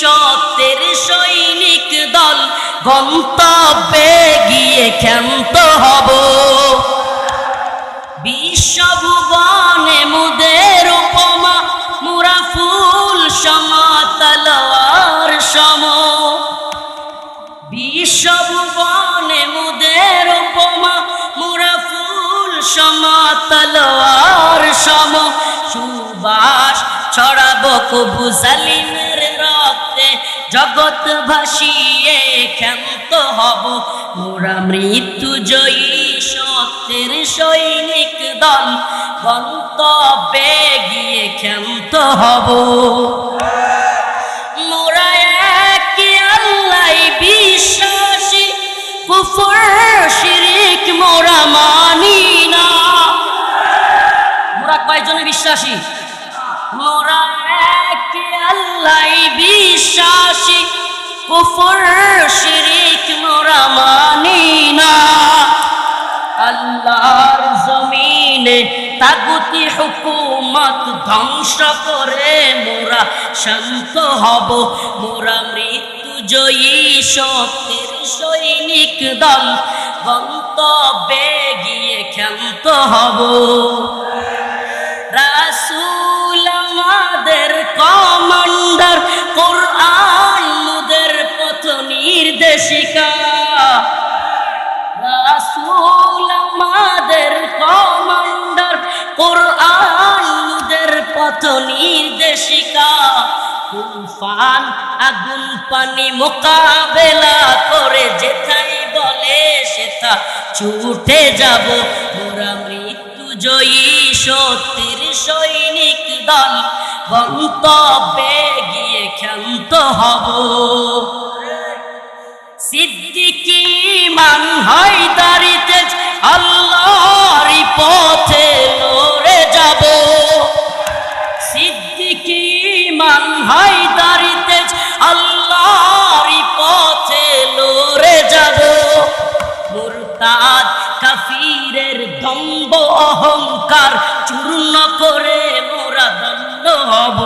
সত্যের সৈনিক দল গন্তব্যে গিয়ে ক্ষান্ত হব। বিশ্বভুবনে মুদের উপমা, মুরা ফুল, সমাতলার সম। বিশ্বভুবনে মুদের উপমা, মুরা ফুল, সমাতলার সম। সুবাস ছড়াবো কবু রক্তে জগৎ ভাসিয়ে ক্ষান্ত হব। মোরা মৃত্যু জয়ী সত্যের সৈনিক দল। গন্তব্যে গিয়ে ক্ষান্ত হব। মোরা একে বিশ্বাসী। শিরিক মোরা মানি না। মোরা বিশ্বাসী? মোরা একে আল্লাহ বিশ্বাসী, কুফর, শিরিক মোরা মানি না। আল্লাহর জমিনে তাগুতি হুকুমত ধ্বংস করে মোরা শান্ত হব। মোরা মৃত্যু জয়ী সত্যের সৈনিক দল, গন্তব্যে গিয়ে ক্ষান্ত হব। নির্দেশিকা তুফান, আগুন, পানি মোকাবেলা করে যেথায় বলে সেথা ছুটে যাব। মৃত্যু জয়ী সত্যের সৈনিক দল, গন্তব্যে গিয়ে ক্ষান্ত হব। সিদ্দিকি মান হয় হয় দাঁড়িতে পথে লড়ে যাব। মুরতাদ কাফিরের দম্ব অহংকার চূর্ণ করে মোরা দণ্ড হব।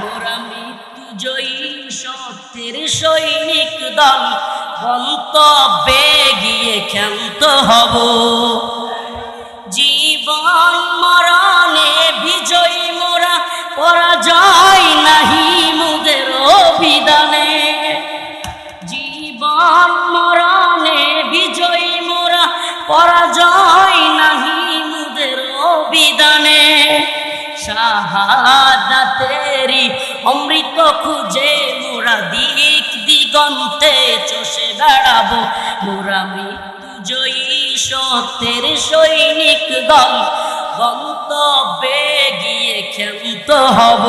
মোরা মৃত্যু জয়ী সত্যের সৈনিক দল, গন্তব্যে গিয়ে ক্ষান্ত হব। জীবন মরণে পরাজয় নাহি মুদের অভিধানে। শাহাদাতেরি অমৃত খুঁজে মোরা দিক দিগন্তে চষে বেড়াবো। মোরা মৃত্যু জয়ী সত্যের সৈনিক দল, গন্তব্যে গিয়ে ক্ষান্ত হব।